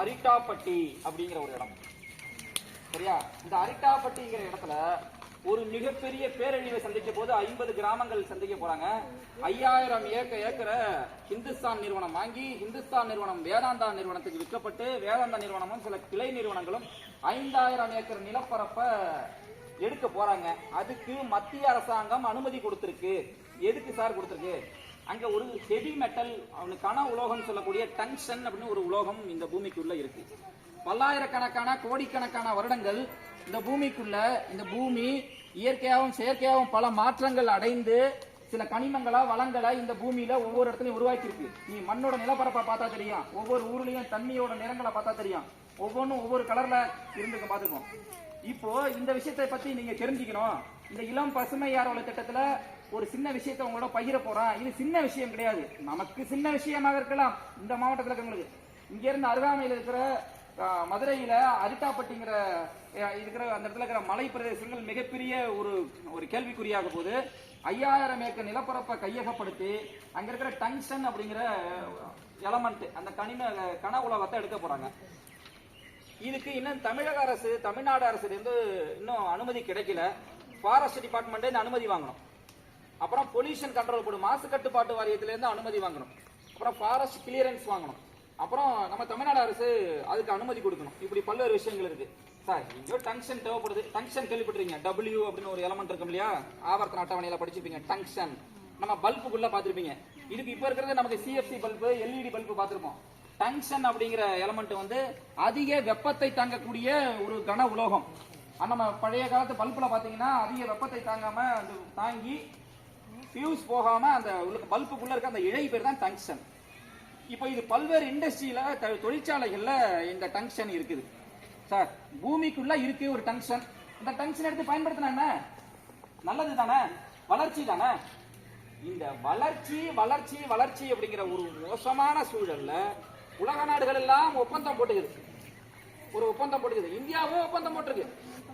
அரிட்டாப்பட்டி அப்படிங்கிற ஒரு இடம். சரியா? இந்த அரிட்டாப்பட்டிங்கிற இடத்துல ஒரு மிகப்பெரிய பேரழிவை சந்திக்க போது ஐம்பது கிராமங்கள் சந்திக்க போறாங்க. ஐயாயிரம் ஏக்கர் ஏக்கரை ஹிந்துஸ்தான் நிறுவனம் வாங்கி ஹிந்துஸ்தான் நிறுவனம் வேதாந்தா நிறுவனத்துக்கு விற்கப்பட்டு வேதாந்தா நிறுவனமும் சில கிளை நிறுவனங்களும் ஐந்தாயிரம் ஏக்கர் நிலப்பரப்ப எடுக்க போறாங்க. அதுக்கு மத்திய அரசாங்கம் அனுமதி கொடுத்திருக்கு. எதுக்கு சார் கொடுத்திருக்கு? அங்க ஒரு ஹெவி மெட்டல் அவனுக்கான உலோகம்னு உலோகம் சொல்லக்கூடிய டங்ஷன் அப்படின்னு ஒரு உலோகம் இந்த பூமிக்குள்ள இருக்கு. பல்லாயிரக்கணக்கான கோடிக்கணக்கான வருடங்கள் இந்த பூமிக்குள்ள இந்த பூமி இயற்கையாகவும் செயற்கையாகவும் பல மாற்றங்கள் அடைந்து சில கனிமங்களா வளங்களை இந்த பூமியில ஒவ்வொரு இடத்துலயும் உருவாக்கியிருக்கு. நீ மண்ணோட நிலப்பரப்பை பார்த்தா தெரியும். ஒவ்வொரு ஊர்லயும் தண்ணியோட நிறங்களை பார்த்தா தெரியும். ஒவ்வொன்றும் ஒவ்வொரு கலர்ல இருந்துக்க பாத்துக்கும் இப்போ இந்த விஷயத்தை பத்தி நீங்க தெரிஞ்சுக்கணும். இந்த இளம் பசுமை யாரோல திட்டத்துல ஒரு சின்ன விஷயத்தை உங்களோட பகிர போறேன் இது சின்ன விஷயம் கிடையாது. நமக்கு சின்ன விஷயமாக இருக்கலாம். இந்த மாவட்டத்தில் இருக்கிறவங்களுக்கு இங்க இருந்து அருகாமையில் இருக்கிற மதுரையில அரிட்டாப்பட்டிங்கிற இருக்கிற அந்த இடத்துல இருக்கிற மலை பிரதேசங்கள் மிகப்பெரிய ஒரு ஒரு கேள்விக்குறியாக போது ஐயாயிரம் ஏக்கர் நிலப்பரப்பை கையகப்படுத்தி அங்க இருக்கிற டங்ஷன் அப்படிங்கிற எலமெண்ட் அந்த கனிம கன உலகத்தை எடுக்க போறாங்க. இதுக்கு இன்னும் தமிழக அரசு தமிழ்நாடு அரசு இருந்து இன்னும் அனுமதி கிடைக்கல. ஃபாரஸ்ட் டிபார்ட்மெண்ட் அனுமதி வாங்கணும். அப்புறம் பொல்யூஷன் கண்ட்ரோல் போர்டு மாசு கட்டுப்பாட்டு வாரியத்துல இருந்து அனுமதி வாங்கணும். அப்புறம் ஃபாரஸ்ட் கிளியரன்ஸ் வாங்கணும். அப்புறம் நம்ம தமிழ்நாடு அரசு அதுக்கு அனுமதி கொடுக்கணும். இப்படி பல்வேறு விஷயங்கள் இருக்கு. சார் இங்கே டங்ஷன் தேவைப்படுது. டங்ஷன் கேள்விப்பட்டிருக்கீங்க. டபிள்யூ அப்படின்னு ஒரு எலமெண்ட் இருக்கும் இல்லையா? ஆவர்த்தன அட்டவணையில படிச்சிருப்பீங்க. டங்ஷன். நம்ம பல்புக்குள்ள பார்த்துருப்பீங்க. இதுக்கு இப்போ இருக்கிறது நமக்கு சிஎஃப்சி பல்பு எல்இடி பல்பு பார்த்துருப்போம். டங்ஷன் அப்படிங்கிற எலமெண்ட் வந்து அதிக வெப்பத்தை தாங்கக்கூடிய ஒரு கன உலோகம். நம்ம பழைய காலத்து பல்புல பாத்தீங்கன்னா அதிக வெப்பத்தை தாங்காம தாங்கி ஃபியூஸ் போகாம அந்த பல்புக்குள்ள இருக்க அந்த இழை பேர் தான் டங்ஷன் இப்போ இது பல்வேறு இண்டஸ்ட்ரியில தொழிற்சாலைகள்ல இந்த டங்ஷன் இருக்குது. சார் பூமிக்குள்ள இருக்கு ஒரு டங்ஷன் இந்த டங்ஷன் எடுத்து பயன்படுத்தினா என்ன? நல்லது தானே? வளர்ச்சி தானே? இந்த வளர்ச்சி வளர்ச்சி வளர்ச்சி அப்படிங்கிற ஒரு மோசமான சூழல்ல உலக நாடுகள் எல்லாம் ஒப்பந்தம் போட்டுக்குது. ஒரு ஒப்பந்தம் போட்டுக்குது. இந்தியாவும் ஒப்பந்தம் போட்டிருக்கு.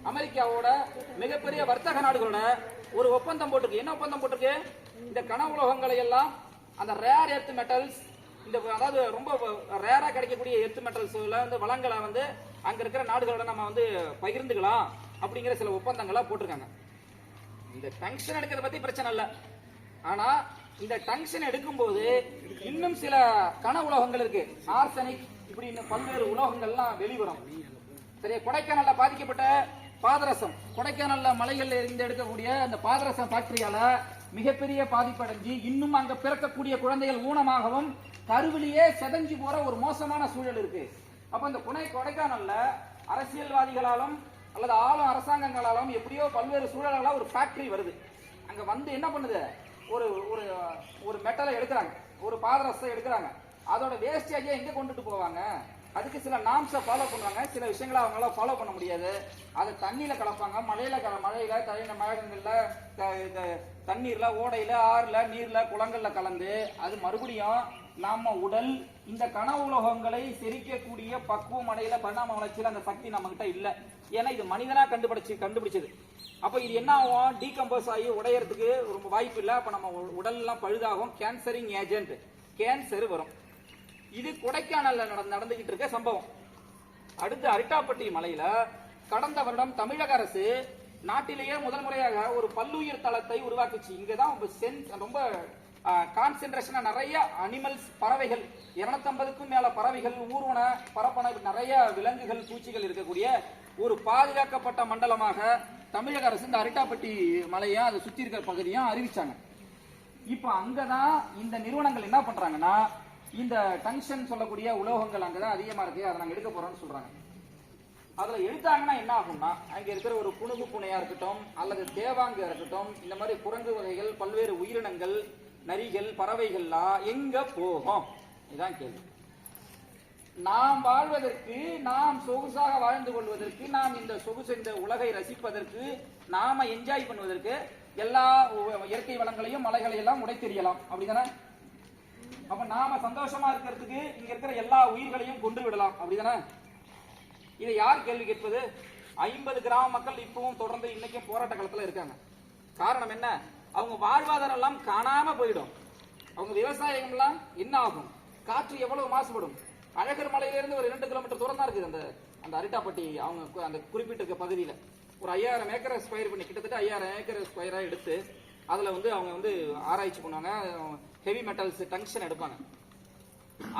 அமெரிக்காவோட மிகப்பெரிய வர்த்தக நாடுகளோட ஒரு ஒப்பந்தம் போட்டிருக்கு. என்ன ஒப்பந்தம் போட்டிருக்கு? இந்த கன உலோகங்களை எல்லாம் அந்த ரேர் எர்த் மெட்டல்ஸ் இந்த அதாவது ரொம்ப ரேரா கிடைக்கக்கூடிய எர்த் மெட்டல்ஸ்ல வந்து வளங்களை வந்து அங்க இருக்கிற நாடுகளோட நம்ம வந்து பகிர்ந்துக்கலாம் அப்படிங்கிற சில ஒப்பந்தங்களா போட்டிருக்காங்க. இந்த டங்ஷன் எடுக்கிறத பத்தி பிரச்சனை இல்ல. ஆனா இந்த டங்ஷன் எடுக்கும்போது இன்னும் சில கன உலோகங்கள் இருக்கு. ஆர்சனிக் இப்படி இன்னும் பல்வேறு உலோகங்கள்லாம் வெளிவரும். சரியா? கொடைக்கானல்ல பாதிக்கப்பட்ட பாதரசம். கொடைக்கானல்ல மலைகள்ல இருந்து எடுக்கக்கூடிய அந்த பாதரசம் ஃபேக்டரியால மிகப்பெரிய பாதிப்படைஞ்சு இன்னும் அங்க பிறக்கக்கூடிய குழந்தைகள் ஊனமாகவும் கருவிலேயே செதஞ்சு போற ஒரு மோசமான சூழல் இருக்கு. அப்ப இந்த குணை கொடைக்கானல்ல அரசியல்வாதிகளாலும் அல்லது ஆளும் அரசாங்கங்களாலும் எப்படியோ பல்வேறு சூழலால ஒரு ஃபேக்டரி வருது. அங்க வந்து என்ன பண்ணுது? ஒரு ஒரு ஒரு மெட்டலை எடுக்கிறாங்க. ஒரு பாதரசத்தை எடுக்கிறாங்க. அதோட வேஸ்டேஜை எங்க கொண்டுட்டு போவாங்க? அதுக்கு சில நாம்ஸை ஃபாலோ பண்ணுவாங்க சில விஷயங்களை அவங்களால ஃபாலோ பண்ண முடியாது. அதை தண்ணியில கலப்பாங்க. மழையில கல மழையில தண்ணி மழைகள்ல த- இந்த தண்ணீர்ல ஓடையில ஆறுல நீர்ல குளங்கள்ல கலந்து அது மறுபடியும் நம்ம உடல் இந்த கன உலோகங்களை செரிக்கக்கூடிய பக்குவம் அடையில பரிணாம வளர்ச்சியில அந்த சக்தி நம்ம கிட்ட இல்ல. ஏன்னா இது மனிதனா கண்டுபிடிச்சு கண்டுபிடிச்சது. அப்ப இது என்ன ஆகும்? டீகம்போஸ் ஆகி உடையறதுக்கு ரொம்ப வாய்ப்பு இல்லை. அப்ப நம்ம உ- உடல்லாம் பழுதாகும். கேன்சரிங் ஏஜென்ட் கேன்சர் வரும். இது கொடைக்கானல்ல நடந்துகிட்டு இருக்க சம்பவம். அடுத்து அரிட்டாப்பட்டி மலையில கடந்த வருடம் தமிழக அரசு நாட்டிலேயே முதல் முறையாக ஒரு பல்லுயிர் தளத்தை உருவாக்குச்சு. இங்கதான் ரொம்ப சென்- ரொம்ப கான்சென்ட்ரேஷனா நிறைய அனிமல்ஸ் பறவைகள் 250க்கும் மேல பறவைகள் ஊர்வன பரப்பன நிறைய விலங்குகள் பூச்சிகள் இருக்கக்கூடிய ஒரு பாதுகாக்கப்பட்ட மண்டலமாக தமிழக அரசு இந்த அரிட்டாப்பட்டி மலையை அதை சுத்தி இருக்கிற பகுதியும் அறிவிச்சாங்க. இப்போ அங்கதான் இந்த நிறுவனங்கள் என்ன பண்றாங்கன்னா இந்த டங்ஷன் சொல்லக்கூடிய உலோகங்கள் அங்கதான் அதிகமா இருக்கு. அதை நாங்க எடுக்க போறோம்னு சொல்றாங்க. அதுல எடுத்தாங்கன்னா என்ன ஆகும்னா அங்க இருக்கிற ஒரு புனுகு புனையா இருக்கட்டும் அல்லது தேவாங்க இருக்கட்டும் இந்த மாதிரி குரங்கு வகைகள் பல்வேறு உயிரினங்கள் நரிகள் பறவைகள்லாம் எங்க போகும்? இதுதான் கேள்வி. நாம் வாழ்வதற்கு நாம் சொகுசாக வாழ்ந்து கொள்வதற்கு நாம் இந்த சொகுசு இந்த உலகை ரசிப்பதற்கு நாம என்ஜாய் பண்ணுவதற்கு எல்லா இயற்கை வளங்களையும் மலைகளையெல்லாம் உடைத்தெறியலாம். அப்படிதானே? அப்ப நாம சந்தோஷமா இருக்கிறதுக்கு இங்க இருக்கிற எல்லா உயிர்களையும் கொன்று விடலாம். அப்படிதானே? இதை யார் கேள்வி கேட்பது? ஐம்பது கிராம மக்கள் இப்பவும் தொடர்ந்து இன்னைக்கும் போராட்ட காலத்துல இருக்காங்க. காரணம் என்ன? அவங்க வாழ்வாதாரம் எல்லாம் காணாம போயிடும். அவங்க விவசாயம் எல்லாம் என்ன ஆகும்? காற்று எவ்வளவு மாசுபடும்? அழகர் மலையிலிருந்து ஒரு இரண்டு கிலோமீட்டர் தூரம் தான் இருக்குது அந்த அந்த அரிட்டாப்பட்டி அவங்க கு- அந்த குறிப்பிட்டிருக்க பகுதியில. ஒரு ஐயாயிரம் ஏக்கரை ஸ்கொயர் பண்ணி கிட்டத்தட்ட ஐயாயிரம் ஏக்கர் ஸ்கொயரா எடுத்து அதில் வந்து அவங்க வந்து ஆராய்ச்சி பண்ணுவாங்க ஹெவி மெட்டல்ஸ் டங்ஷன் எடுப்பாங்க.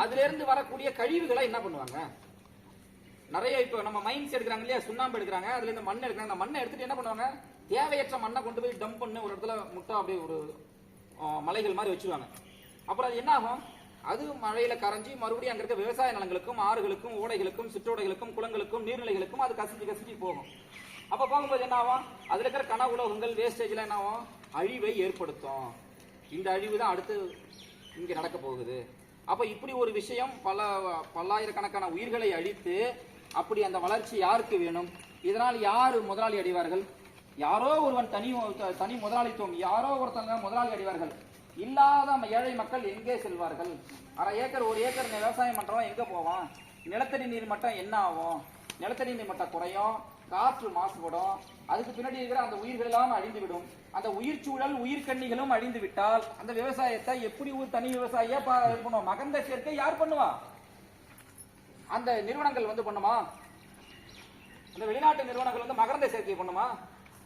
அதுலேருந்து வரக்கூடிய கழிவுகளை என்ன பண்ணுவாங்க? நிறைய இப்போ நம்ம மைன்ஸ் எடுக்கிறாங்க இல்லையா? சுண்ணாம்பு எடுக்கிறாங்க. அதுல இருந்து மண் எடுக்கிறாங்க. அந்த மண்ணை எடுத்துட்டு என்ன பண்ணுவாங்க? தேவையற்ற மண்ணை கொண்டு போய் டம்ப் பண்ணி ஒரு இடத்துல முட்டை அப்படியே ஒரு மலைகள் மாதிரி வச்சுருவாங்க. அப்புறம் அது என்ன ஆகும் அது மழையில கரைஞ்சி மறுபடியும் அங்க இருக்க விவசாய நிலங்களுக்கும் ஆறுகளுக்கும் ஓடைகளுக்கும் சிற்றோடைகளுக்கும் குளங்களுக்கும் நீர்நிலைகளுக்கும் அது கசிஞ்சு கசிஞ்சு போகும். அப்ப போகும்போது என்ன ஆகும் அதுல இருக்கிற கன உலோகங்கள் வேஸ்டேஜ்ல என்ன ஆகும் அழிவை ஏற்படுத்தும். இந்த அழிவு தான் அடுத்து இங்க நடக்க போகுது. அப்ப இப்படி ஒரு விஷயம் பல பல்லாயிரக்கணக்கான உயிர்களை அழித்து அப்படி அந்த வளர்ச்சி யாருக்கு வேணும்? இதனால் யார் முதலாளி அடைவார்கள்? யாரோ ஒருவன் தனி தனி முதலாளித்துவம் யாரோ ஒருத்தங்க முதலாளி அடைவார்கள். இல்லாத ஏழை மக்கள் எங்கே செல்வார்கள்? அரை ஏக்கர் ஒரு ஏக்கர் விவசாயம் பண்றவன் எங்க போவான்? நிலத்தடி நீர் மட்டம் என்ன ஆகும்? நிலத்தடி நீர் மட்டம் குறையும். காற்று மாசுபடும். அதுக்கு பின்னாடி இருக்கிற அந்த உயிர்கள் எல்லாம் அழிந்து விடும் அந்த உயிர் சூழல் உயிர்கண்ணிகளும் அழிந்து விட்டால் அந்த விவசாயத்தை எப்படி ஒரு தனி விவசாயியா பா- இது பண்ணுவோம் மகந்த சேர்க்கை யார் பண்ணுவா? அந்த நிறுவனங்கள் வந்து பண்ணுமா? அந்த வெளிநாட்டு நிறுவனங்கள் வந்து மகரந்த சேர்க்கை பண்ணுமா?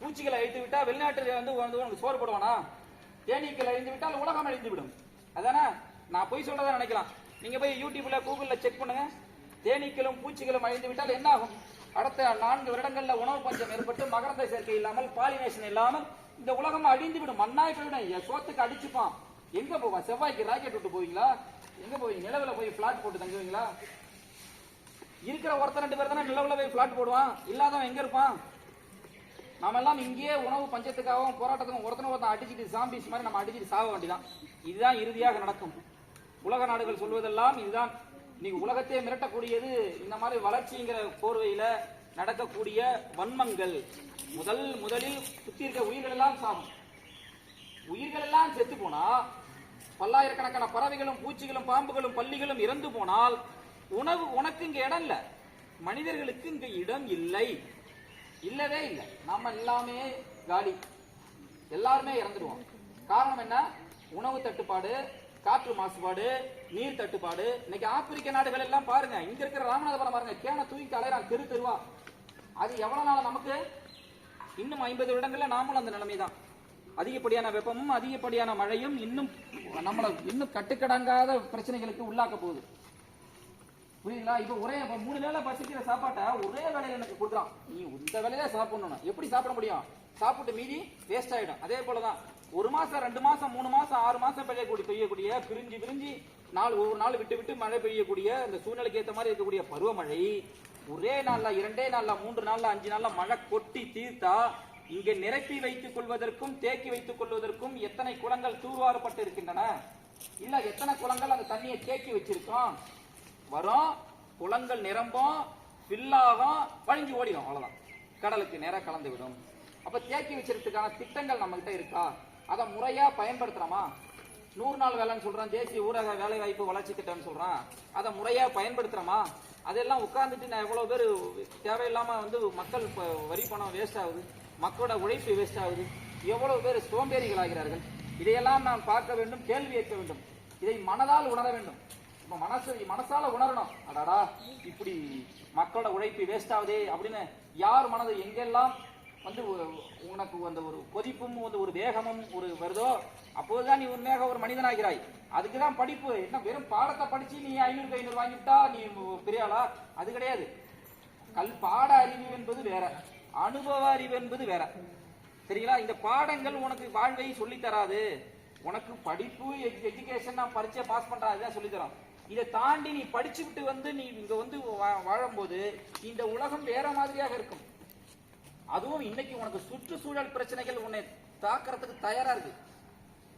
பூச்சிகளை அழித்து விட்டா வெளிநாட்டில் வந்து வந்து உனக்கு சோறு போடுவானா? தேனீக்கள் அழிந்து விட்டால் உலகம் அழிந்து விடும். அதானே? நான் போய் சொல்றதா நினைக்கலாம். நீங்க போய் யூடியூப்ல கூகுள்ல செக் பண்ணுங்க. தேனீக்களும் பூச்சிகளும் அழிந்து விட்டால் என்ன ஆகும்? அடுத்த நான்கு வருடங்கள்ல உணவு பஞ்சம் ஏற்பட்டு மகரந்த சேர்க்கை இல்லாமல் பாலினேஷன் இல்லாமல் இந்த உலகம் அழிந்து விடும் மண்ணாய் போயிடும். என் சோத்துக்கு அடிச்சுப்பான். எங்க போவான் செவ்வாய்க்கு ராக்கெட் விட்டு போவீங்களா? எங்க போவீங்க? நிலவுல போய் பிளாட் போட்டு தங்குவீங்களா? இருக்கிற ஒருத்தர் ரெண்டு பேர் தானே நிலவுல போய் பிளாட் போடுவான். இல்லாதவன் எங்க இருப்பான்? நாம எல்லாம் இங்கேயே உணவு பஞ்சத்துக்காகவும் போராட்டத்துக்கும் ஒருத்தன ஒருத்தன் அடிச்சுட்டு சாம்பிஸ் மாதிரி நம்ம அடிச்சுட்டு சாக வேண்டியதான் இதுதான் இறுதியாக நடக்கும். உலக நாடுகள் சொல்வதெல்லாம் இதுதான். இன்னைக்கு உலகத்தையே மிரட்டக்கூடியது இந்த மாதிரி வளர்ச்சிங்கிற போர்வையில நடக்கக்கூடிய வன்மங்கள். முதல் முதலில் சுத்தி இருக்க உயிர்கள் எல்லாம் சாகும் உயிர்கள் எல்லாம் செத்து போனா பல்லாயிரக்கணக்கான பறவைகளும் பூச்சிகளும் பாம்புகளும் பள்ளிகளும் இறந்து போனால் உணவு உனக்கு இங்க இடம் இல்ல. மனிதர்களுக்கு இங்க இடம் இல்லை. இல்லவே இல்லை. நம்ம எல்லாமே காலி. எல்லாருமே இறந்துடுவோம் காரணம் என்ன? உணவு தட்டுப்பாடு காற்று மாசுபாடு நீர் தட்டுப்பாடு. இன்னைக்கு ஆப்பிரிக்க நாடுகள் எல்லாம் பாருங்க இங்க இருக்கிற ராமநாதபுரம் பாருங்க கேன தூக்கி அலையறான் தெரு தெருவா. அது எவ்வளவு நாள் நமக்கு? இன்னும் ஐம்பது வருடங்கள்ல நாமளும் அந்த நிலைமை தான் அதிகப்படியான வெப்பமும் அதிகப்படியான மழையும் இன்னும் நம்மளை இன்னும் கட்டுக்கடங்காத பிரச்சனைகளுக்கு உள்ளாக்க போகுது. புரியுதுங்களா? இப்ப ஒரே இப்ப மூணு வேளை பசிக்கிற சாப்பாட்டை ஒரே வேலையில எனக்கு கொடுக்குறான். நீ இந்த வேலையில சாப்பிடணும் எப்படி சாப்பிட முடியும்? சாப்பிட்டு மீதி வேஸ்ட் ஆயிடும். அதே போலதான். ஒரு மாசம் ரெண்டு மாசம் மூணு மாசம் ஆறு மாசம் பெய்யக்கூடிய பெய்யக்கூடிய பிரிஞ்சு பிரிஞ்சு நாள் ஒவ்வொரு நாள் விட்டு விட்டு மழை பெய்யக்கூடிய இந்த சூழ்நிலைக்கு ஏற்ற மாதிரி இருக்கக்கூடிய பருவமழை ஒரே நாள்ல இரண்டே நாள்ல மூன்று நாள்ல அஞ்சு நாள்ல மழை கொட்டி தீர்த்தா இங்க நிரப்பி வைத்துக் கொள்வதற்கும் தேக்கி வைத்துக் கொள்வதற்கும் எத்தனை குளங்கள் தூர்வாரப்பட்டு இருக்கின்றன? இல்ல எத்தனை குளங்கள் அந்த தண்ணியை தேக்கி வச்சிருக்கோம் வரும் குளங்கள் நிரம்பும் ஃபில்லாகும் வழிஞ்சு ஓடிடும் அவ்வளவுதான். கடலுக்கு நேராக கலந்து விடும் அப்ப தேக்கி வச்சிருக்கிறதுக்கான திட்டங்கள் நம்ம கிட்ட இருக்கா? அதை முறையா பயன்படுத்துறோமா? நூறு நாள் வேலைன்னு சொல்றான் தேசிய ஊரக வேலை வாய்ப்பு வளர்ச்சி திட்டம்னு சொல்றான். அதை முறையா பயன்படுத்துறோமா? அதெல்லாம் உட்கார்ந்துட்டு நான் எவ்வளவு பேர் தேவையில்லாம வந்து மக்கள் வரி பணம் வேஸ்ட் ஆகுது மக்களோட உழைப்பு வேஸ்ட் ஆகுது எவ்வளவு பேர் சோம்பேறிகள் ஆகிறார்கள் இதையெல்லாம் நான் பார்க்க வேண்டும் கேள்வி கேட்க வேண்டும். இதை மனதால் உணர வேண்டும். இப்ப மனசு மனசால உணரணும். அடாடா இப்படி மக்களோட உழைப்பு வேஸ்ட் ஆகுதே அப்படின்னு யார் மனது எங்கெல்லாம் வந்து ஒரு- உனக்கு அந்த ஒரு கொதிப்பும் வந்து ஒரு வேகமும் ஒரு வருதோ அப்போதுதான் நீ உண்மையாக ஒரு மனிதனாகிறாய். அதுக்குதான் படிப்பு. என்ன வெறும் பாடத்தை படிச்சு நீ ஐநூறுக்கு ஐநூறு வாங்கிட்டா நீ பெரியாளா? அது கிடையாது. கல் பாட அறிவு என்பது வேற. அனுபவ அறிவு என்பது வேற. சரிங்களா? இந்த பாடங்கள் உனக்கு வாழ்வை சொல்லித் தராது. உனக்கு படிப்பு எஜுகேஷன் நான் பரீட்சை பாஸ் பண்றேன் அதுதான் சொல்லித் தரோம் இதை தாண்டி நீ படிச்சுக்கிட்டு வந்து நீ இங்க வந்து வா- வாழும்போது இந்த உலகம் வேற மாதிரியாக இருக்கும். அதுவும் இன்னைக்கு உனக்கு சுற்றுச்சூழல் பிரச்சனைகள் உன்னை தாக்கறதுக்கு தயாரா இருக்கு.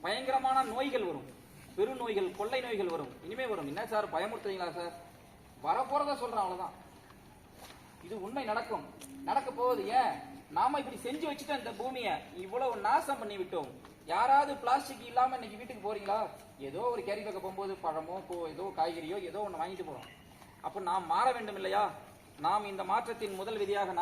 பயங்கரமான நோய்கள் வரும். பெரு நோய்கள் கொள்ளை நோய்கள் வரும். இனிமே வரும். என்ன சார் பயமுறுத்துறீங்களா சார்? வரப்போறத சொல்றேன் அவ்வளவுதான். இது உண்மை நடக்கும். நடக்க போகுது ஏன்? நாம இப்படி செஞ்சு வச்சுட்டோம் இந்த பூமியை இவ்வளவு நாசம் பண்ணி விட்டோம். யாராவது பிளாஸ்டிக் இல்லாம இன்னைக்கு வீட்டுக்கு போறீங்களா? ஏதோ ஒரு கேரி பேக்க போகும்போது பழமோ போ- ஏதோ காய்கறியோ ஏதோ ஒன்று வாங்கிட்டு போறோம். அப்ப நாம் மாற வேண்டும் இல்லையா? நாம் இந்த மாற்றத்தின் முதல் விதியாக